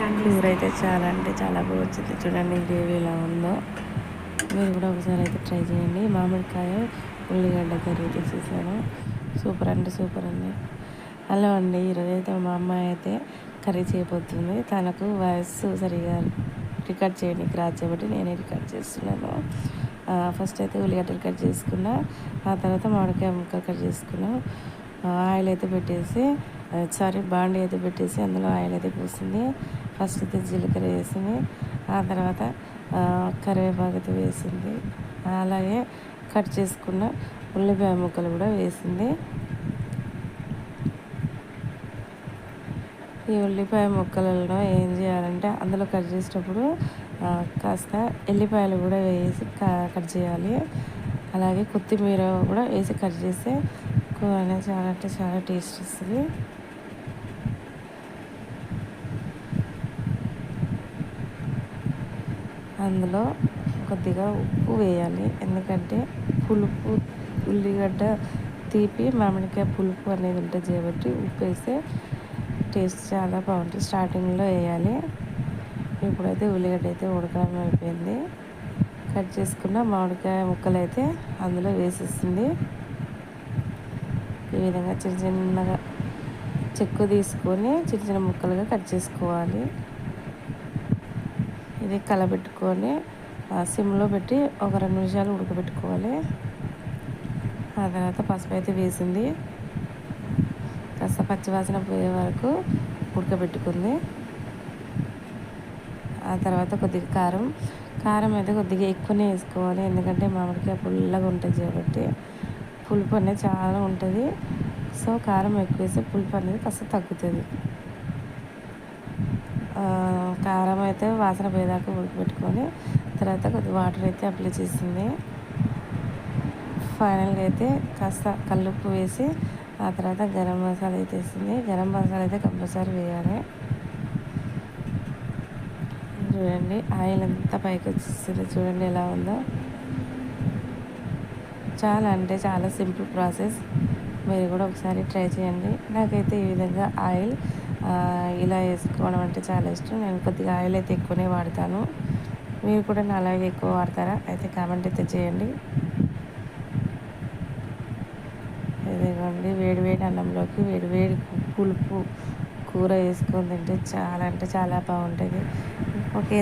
కూర అయితే చాలా అంటే చాలా బాగా వచ్చింది. చూడండి గ్రేవీ ఎలా ఉందో. మీరు కూడా ఒకసారి అయితే ట్రై చేయండి. మామిడికాయ ఉల్లిగడ్డ కర్రీ చేసేసాను సూపర్ అంటే సూపర్ అండి. హలో అండి ఈరోజు అయితే మా అమ్మాయి అయితే కర్రీ చేయబోతుంది. తనకు వయస్సు సరిగా రికార్డ్ చేయడానికి రాదు కాబట్టి నేనే రికార్డ్ చేస్తున్నాను. ఫస్ట్ అయితే ఉల్లిగడ్డలు కట్ చేసుకున్నా ఆ తర్వాత మామిడికాయ ముక్క కట్ చేసుకున్నా. ఆయిల్ అయితే పెట్టేసి సారీ బాండి అయితే పెట్టేసి అందులో ఆయిల్ అయితే పోసింది. ఫస్ట్ అయితే జీలకర్ర వేసింది. ఆ తర్వాత కరివేపాకు వేసింది. అలాగే కట్ చేసుకున్న ఉల్లిపాయ ముక్కలు కూడా వేసింది. ఈ ఉల్లిపాయ ముక్కలలో ఏం చేయాలంటే అందులో కట్ చేసేటప్పుడు కాస్త ఎల్లిపాయలు కూడా వేసి కట్ చేయాలి. అలాగే కొత్తిమీర కూడా వేసి కట్ చేస్తే కూర చాలా అంటే చాలా టేస్ట్ వస్తుంది. అందులో కొద్దిగా ఉప్పు వేయాలి. ఎందుకంటే పులుపు ఉల్లిగడ్డ తీపి మామిడికాయ పులుపు అనేది ఉంటుంది కాబట్టి ఉప్పు వేస్తే టేస్ట్ చాలా బాగుంటుంది. స్టార్టింగ్లో వేయాలి. ఇప్పుడైతే ఉల్లిగడ్డ అయితే ఉడకడం అయిపోయింది. కట్ చేసుకున్న మామిడికాయ ముక్కలు అయితే అందులో వేసేస్తుంది. ఈ విధంగా చిన్న చిన్నగా చెక్కు తీసుకొని చిన్న చిన్న ముక్కలుగా కట్ చేసుకోవాలి. ఇది కలబెట్టుకొని సిమ్లో పెట్టి ఒక రెండు నిమిషాలు ఉడకబెట్టుకోవాలి. ఆ తర్వాత పసుపు అయితే వేసింది. కాస్త పచ్చివాసన పోయే వరకు ఉడకబెట్టుకుంది. ఆ తర్వాత కొద్దిగా కారం. కారం అయితే కొద్దిగా ఎక్కువనే వేసుకోవాలి ఎందుకంటే మామిడికాయ పుల్లగా ఉంటుంది కాబట్టి. పులుపు అనేది చాలా ఉంటుంది. సో కారం ఎక్కువ వేస్తే పులుపు అనేది కాస్త తగ్గుతుంది. కారం అయితే వాసన పోయేదాకా ఉడకబెట్టుకొని తర్వాత కొద్దిగా వాటర్ అయితే అప్లై చేసింది. ఫైనల్గా అయితే కాస్త కల్లుప్పు వేసి ఆ తర్వాత గరం మసాలా అయితే వేసింది. గరం మసాలా అయితే కంపల్సరీ వేయాలి. చూడండి ఆయిల్ అంతా పైకి వచ్చేస్తుంది చూడండి ఎలా ఉందో. చాలా అంటే చాలా సింపుల్ ప్రాసెస్. మీరు కూడా ఒకసారి ట్రై చేయండి. నాకైతే ఈ విధంగా ఆయిల్ ఇలా వేసుకోవడం అంటే చాలా ఇష్టం. నేను కొద్దిగా ఆయిల్ అయితే ఎక్కువనే వాడతాను. మీరు కూడా నా అలాగే ఎక్కువ వాడతారా? అయితే కామెంట్ అయితే చేయండి. ఇదిగోండి వేడి వేడి అన్నంలోకి వేడి వేడి పులుపు కూర వేసుకొని తింటే చాలా అంటే చాలా బాగుంటుంది. ఓకే